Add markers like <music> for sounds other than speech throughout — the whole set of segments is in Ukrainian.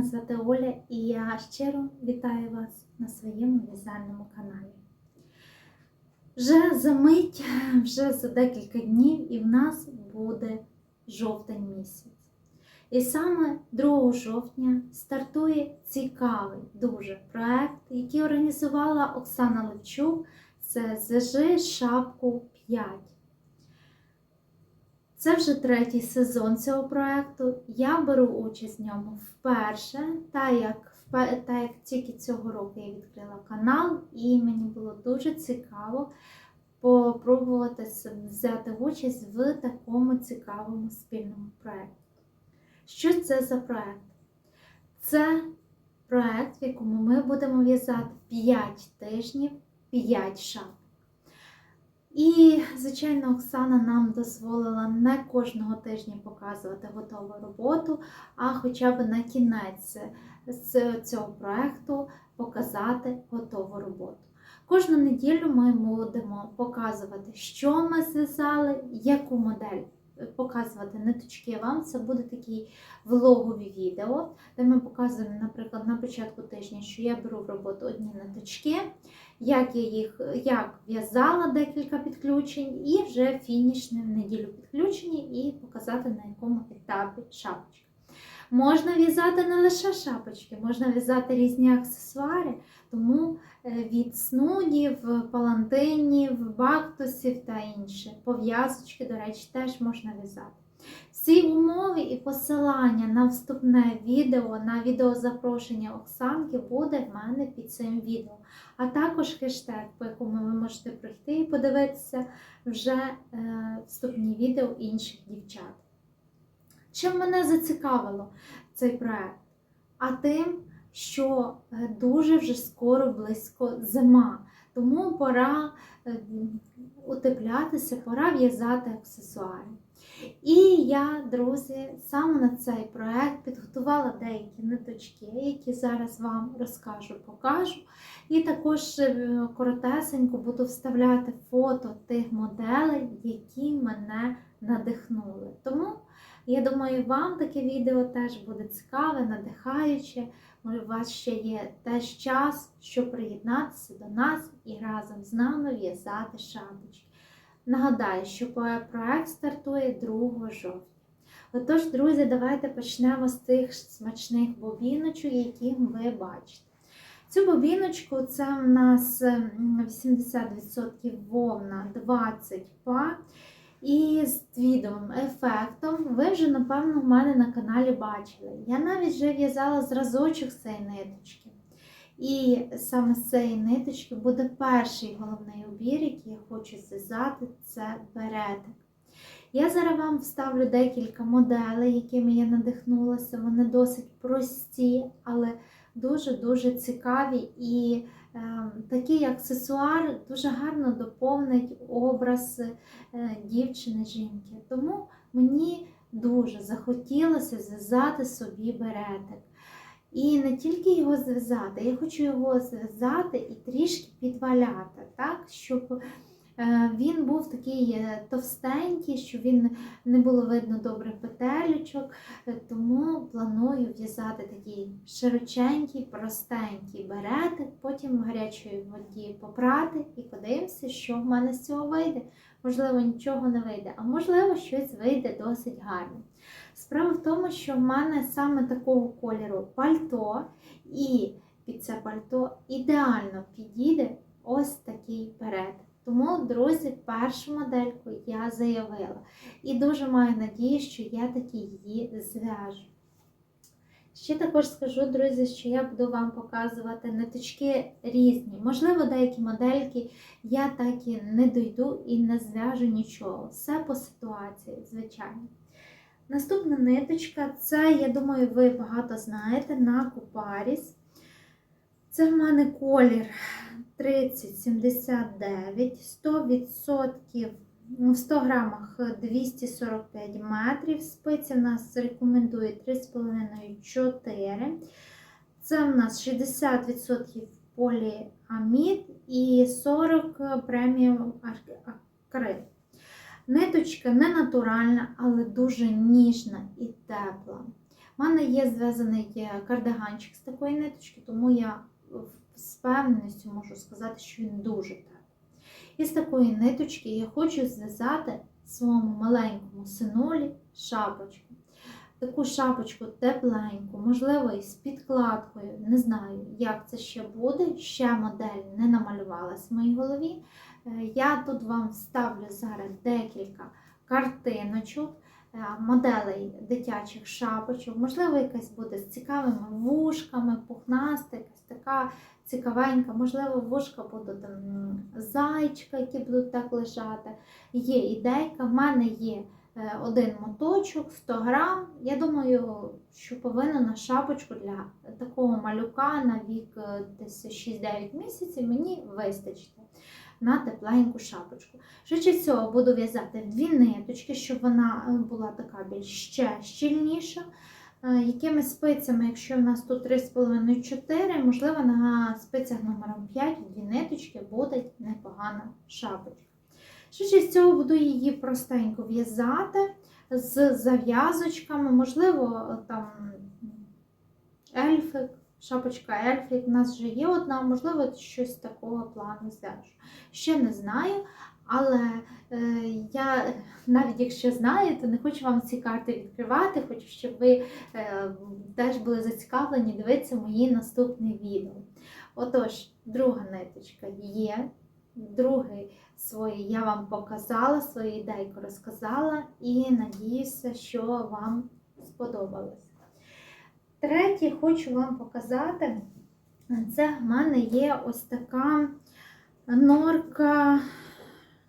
Мене звати Оля і я щиро вітаю вас на своєму в'язальному каналі. Вже за мить, вже за декілька днів, і в нас буде жовтень місяць. І саме 2 жовтня стартує цікавий дуже проект, який організувала Оксана Левчук. Це «Зв'яжи шапку 5. Це вже третій сезон цього проєкту. Я беру участь в ньому вперше, та як, та як тільки цього року я відкрила канал, і мені було дуже цікаво попробувати взяти участь в такому цікавому спільному проєкті. Що це за проєкт? Це проєкт, в якому ми будемо в'язати 5 тижнів, 5 шапок. І, звичайно, Оксана нам дозволила не кожного тижня показувати готову роботу, а хоча б на кінець з цього проєкту показати готову роботу. Кожну неділю ми будемо показувати, що ми зв'язали, яку модель. Показувати ниточки вам. Це буде такі влогові відео, де ми показуємо, наприклад, на початку тижня, що я беру в роботу одні ниточки, як я їх як в'язала декілька підключень, і вже фінішне в неділю підключені, і показати, на якому етапі шапочка. Можна в'язати не лише шапочки, можна в'язати різні аксесуари, тому е, від снудів, палантинів, бактусів та інше. Пов'язочки, до речі, теж можна в'язати. Всі умови і посилання на вступне відео, на відеозапрошення Оксанки буде в мене під цим відео. А також хештег, по якому ви можете пройти і подивитися вже е, вступні відео інших дівчат. Чим мене зацікавило цей проект? А тим, що е, дуже вже скоро близько зима, тому пора е, утеплятися, пора в'язати аксесуари. І я, друзі, саме на цей проект підготувала деякі ниточки, які зараз вам розкажу, покажу. І також е, коротесенько буду вставляти фото тих моделей, які мене надихнули. Тому я думаю, вам таке відео теж буде цікаве, надихаюче. Може, у вас ще є теж час, щоб приєднатися до нас і разом з нами в'язати шапочки. Нагадаю, що проект стартує 2 жовтня. Отож, друзі, давайте почнемо з тих смачних бобіночок, які ви бачите. Цю бобіночку це в нас 80% вовна, 20 па. І з твідовим ефектом ви вже, напевно, в мене на каналі бачили. Я навіть вже в'язала зразочок з цієї ниточки. І саме з цієї ниточки буде перший головний убір, який я хочу зв'язати, це беретик. Я зараз вам вставлю декілька моделей, якими я надихнулася. Вони досить прості, але дуже-дуже цікаві. І е, такий аксесуар дуже гарно доповнить образ е, дівчини жінки. Тому мені дуже захотілося зв'язати собі беретик. І не тільки його зв'язати, я хочу його зв'язати і трішки підваляти, так, щоб е, він був такий е, товстенький, щоб він не було видно добре петелечок. Е, Тому планую в'язати такий широченький, простенький беретик, потім в гарячій воді попрати і подивимося, що в мене з цього вийде. Можливо, нічого не вийде, а можливо, щось вийде досить гарно. Справа в тому, що в мене саме такого кольору пальто, і під це пальто ідеально підійде ось такий берет. Тому, друзі, першу модельку я заявила. І дуже маю надію, що я таки її зв'яжу. Ще також скажу, друзі, що я буду вам показувати ниточки різні. Можливо, деякі модельки я так і не дойду і не зв'яжу нічого. Все по ситуації, звичайно. Наступна ниточка, це, я думаю, ви багато знаєте, на Купаріс. Це в мене колір 3079, 100%, ну, в 100 грамах 245 метрів. Спиці в нас рекомендують 3,5-4. Це в нас 60% поліамід і 40 преміум акрил. Ниточка не натуральна, але дуже ніжна і тепла. У мене є зв'язаний е, кардиганчик з такої ниточки, тому я з певністю можу сказати, що він дуже теплий. І з такої ниточки я хочу зв'язати своєму маленькому синулі шапочку. Таку шапочку тепленьку, можливо, із підкладкою. Не знаю, як це ще буде. Ще модель не намалювалась в моїй голові. Е, Я тут вам вставлю зараз декілька картиночок, е, моделей дитячих шапочок. Можливо, якась буде з цікавими вушками, пухнаста, якась така цікавенька. Можливо, вушка там зайчика, які будуть так лежати. Є ідейка, в мене є е, один моточок, 100 грам. Я думаю, що повинна на шапочку для такого малюка на вік десь 6-9 місяців мені вистачити на тепленьку шапочку. Швидше всього буду в'язати дві ниточки, щоб вона е, була така більш ще щільніша. Е, Якими спицями, якщо в нас тут 3,5-4, можливо, на спицях номером 5 дві ниточки буде непогана шапочка. Швидше всього буду її простенько в'язати з зав'язочками, можливо, там ельфик, шапочка ельфик. У нас вже є одна, можливо, щось такого плану зв'яжу. Ще не знаю, але е, я навіть якщо знаю, то не хочу вам ці карти відкривати, хочу, щоб ви е, теж були зацікавлені дивитися мої наступні відео. Отож, друга ниточка є. Другий свої я вам показала, свою ідейку розказала і надіюся, що вам сподобалось. Третє, хочу вам показати, це в мене є ось така норка,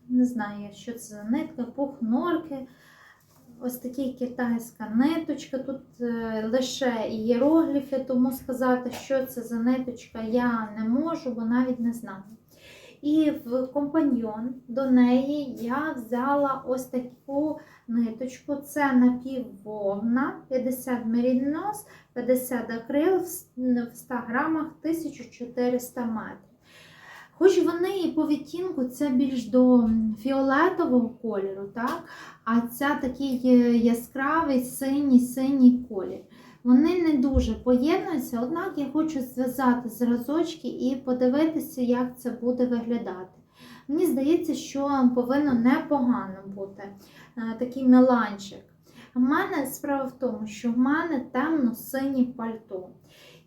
не знаю, що це за нитка, пух норки. Ось така китайська ниточка. Тут е, лише ієрогліфи, тому сказати, що це за ниточка, я не можу, бо навіть не знаю. І в компаньйон до неї я взяла ось таку ниточку. Це напіввовна, 50 мерінос, 50 акрил в 100 грамах 1400 метрів. Хоч вони і по відтінку це більш до фіолетового кольору, так? а ця такий е, яскравий синій-синій колір. Вони не дуже поєднуються, однак я хочу зв'язати зразочки і подивитися, як це буде виглядати. Мені здається, що повинно непогано бути е, такий меланчик. У мене справа в тому, що в мене темно-синє пальто.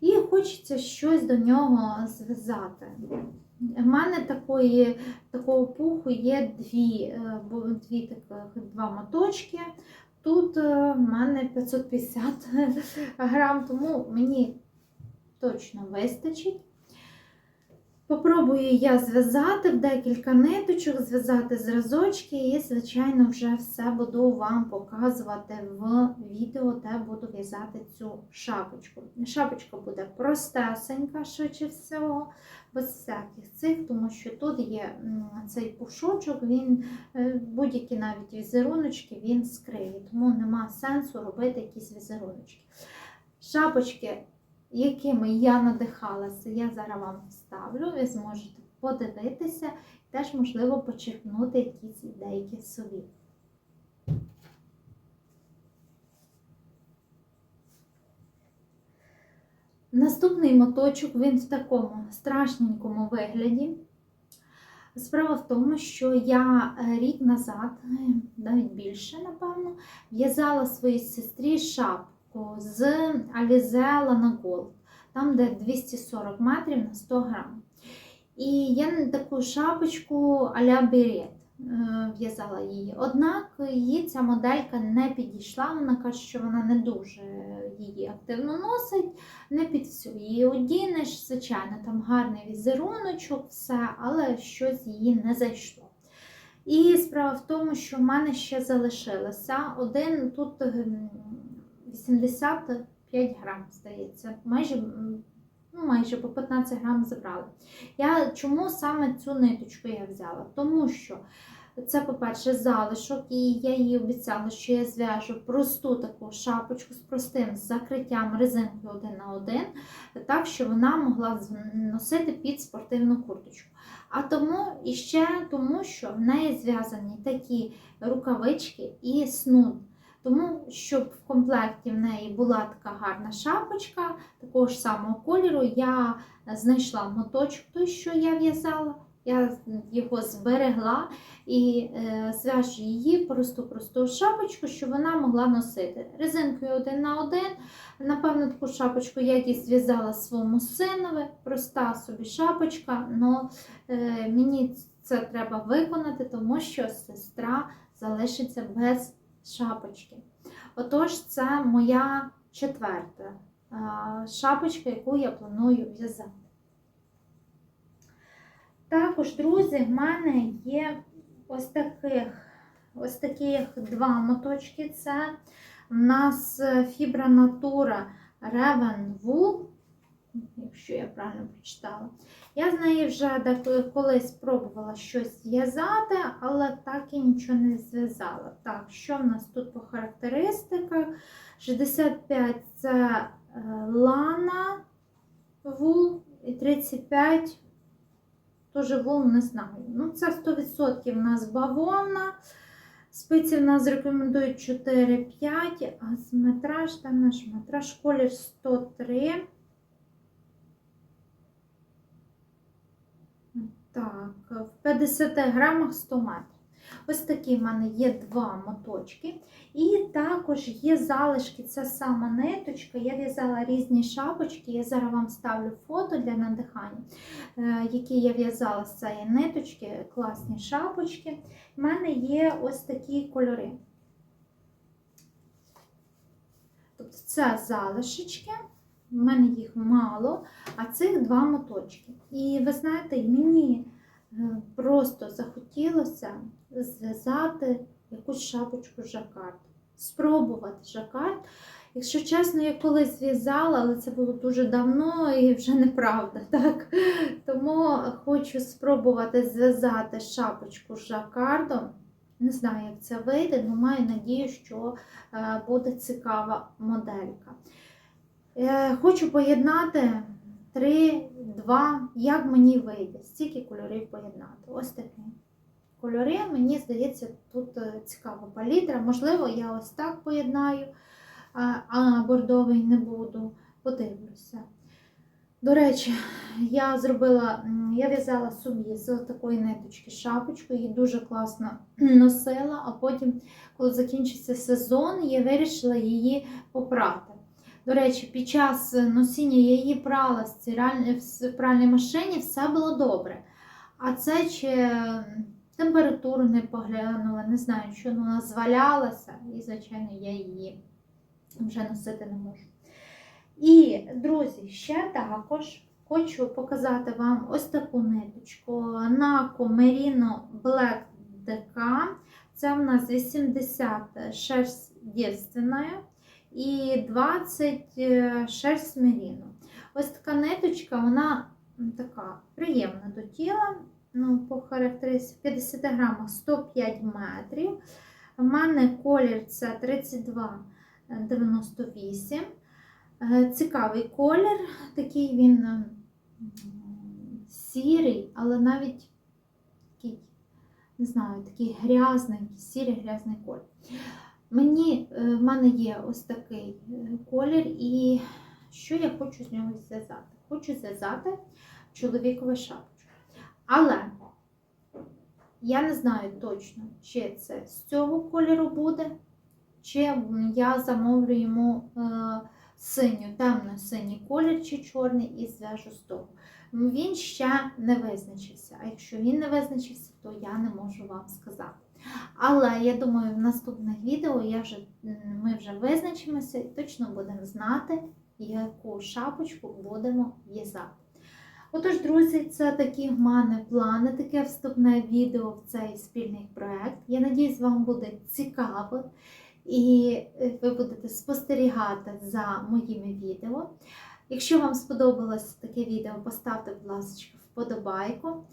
І хочеться щось до нього зв'язати. У мене такої, такого пуху є дві, е, дві таких, два моточки. Тут е, в мене 550 <laughs> грам, тому мені точно вистачить. Попробую я зв'язати в декілька ниточок, зв'язати зразочки і, звичайно, вже все буду вам показувати в відео, де буду в'язати цю шапочку. Шапочка буде простесенька, швидше всього, без всяких цих, тому що тут є цей пушочок, він е, будь-які навіть візеруночки він скриє, тому нема сенсу робити якісь візеруночки. Шапочки якими я надихалася, я зараз вам вставлю, ви зможете подивитися і теж, можливо, почерпнути якісь ідейки собі. Наступний моточок він в такому страшненькому вигляді. Справа в тому, що я е, рік назад, е, навіть більше, напевно, в'язала своїй сестрі шапку з Alize Lana Gold, там де 240 метрів на 100 грам. І я таку шапочку а-ля берет е, в'язала її. Однак їй ця моделька не підійшла. Вона каже, що вона не дуже її активно носить, не під всю її одінеш. Звичайно, там гарний візеруночок, все, але щось їй не зайшло. І справа в тому, що в мене ще залишилося один тут ем, 85 грам, здається, майже. Ну, майже по 15 грам забрали. Я чому саме цю ниточку я взяла? Тому що це, по-перше, залишок, і я їй обіцяла, що я зв'яжу просту таку шапочку з простим закриттям резинкою один на один, так, що вона могла носити під спортивну курточку. А тому і ще тому, що в неї зв'язані такі рукавички і снуд. Тому, щоб в комплекті в неї була така гарна шапочка, такого ж самого кольору, я знайшла моточок той, що я в'язала. Я його зберегла і е, зв'яжу її просту-просту шапочку, щоб вона могла носити. Резинкою один на один. Напевно, таку шапочку я десь зв'язала своєму синові, проста собі шапочка, але е, мені це треба виконати, тому що сестра залишиться без шапочки. Отож, це моя четверта е, шапочка, яку я планую в'язати. Також, друзі, в мене є ось таких, ось таких два моточки. Це в нас фібра натура Raven Wool, якщо я правильно прочитала. Я з неї вже колись пробувала щось в'язати, але так і нічого не зв'язала. Так, що в нас тут по характеристиках? 65 це е, лана вул і 35 теж вул не знаю. Ну, це 100% в нас бавовна. Спиці в нас рекомендують 4-5, а з метраж, там наш метраж колір 103. Так, в 50 грамах 100 метрів. Ось такі в мене є два моточки. І також є залишки, це сама ниточка. Я в'язала різні шапочки. Я зараз вам ставлю фото для надихання, е, які я в'язала з цієї ниточки, класні шапочки. У мене є ось такі кольори. Тобто це залишечки, в мене їх мало, а цих два моточки. І ви знаєте, мені е, просто захотілося зв'язати якусь шапочку жакард. Спробувати жакард. Якщо чесно, я колись зв'язала, але це було дуже давно і вже неправда. <laughs> так? Тому хочу спробувати зв'язати шапочку з жакардом. Не знаю, як це вийде, але маю надію, що е, буде цікава моделька. Е, Хочу поєднати 3, 2, як мені вийде, стільки кольорів поєднати. Ось такі кольори. Мені здається, тут е, цікава палітра. Можливо, я ось так поєднаю, а, бордовий не буду. Подивлюся. До речі, я зробила, я в'язала собі з такої ниточки шапочку, її дуже класно <clears throat> носила, а потім, коли закінчився сезон, я вирішила її попрати. До речі, під час носіння я її прала в в пральній машині, все було добре. А це чи температуру не поглянула, не знаю, що вона звалялася, і, звичайно, я її вже носити не можу. І, друзі, ще також хочу показати вам ось таку ниточку Naco Merino Black DK. Це в нас 80 шерсть і 20 е, шерсть меріно. Ось така ниточка, вона така приємна до тіла. Ну, по характеристиці 50 грамах 105 метрів. У мене колір це 32,98. Е, Цікавий колір, такий він е, сірий, але навіть такий, не знаю, такий грязний, сірий грязний колір. Мені, е, в мене є ось такий е, колір, і що я хочу з нього зв'язати? Хочу зв'язати чоловікову шапочку. Але я не знаю точно, чи це з цього кольору буде, чи я замовлю йому е, синю, темно-синій колір чи чорний і зв'яжу з того. Він ще не визначився. А якщо він не визначився, то я не можу вам сказати. Але я думаю, в наступних відео я вже, ми вже визначимося і точно будемо знати, яку шапочку будемо в'язати. Отож, друзі, це такі в мене плани, таке вступне відео в цей спільний проект. Я надіюсь, вам буде цікаво і е, ви будете спостерігати за моїми відео. Якщо вам сподобалось таке відео, поставте, будь ласка, вподобайку.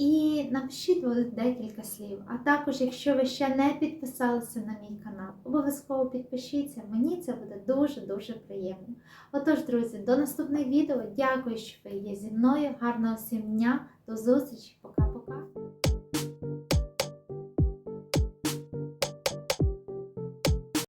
І напишіть декілька слів. А також, якщо ви ще не підписалися на мій канал, обов'язково підпишіться. Мені це буде дуже-дуже приємно. Отож, друзі, до наступних відео. Дякую, що ви є зі мною. Гарного всім дня, до зустрічі!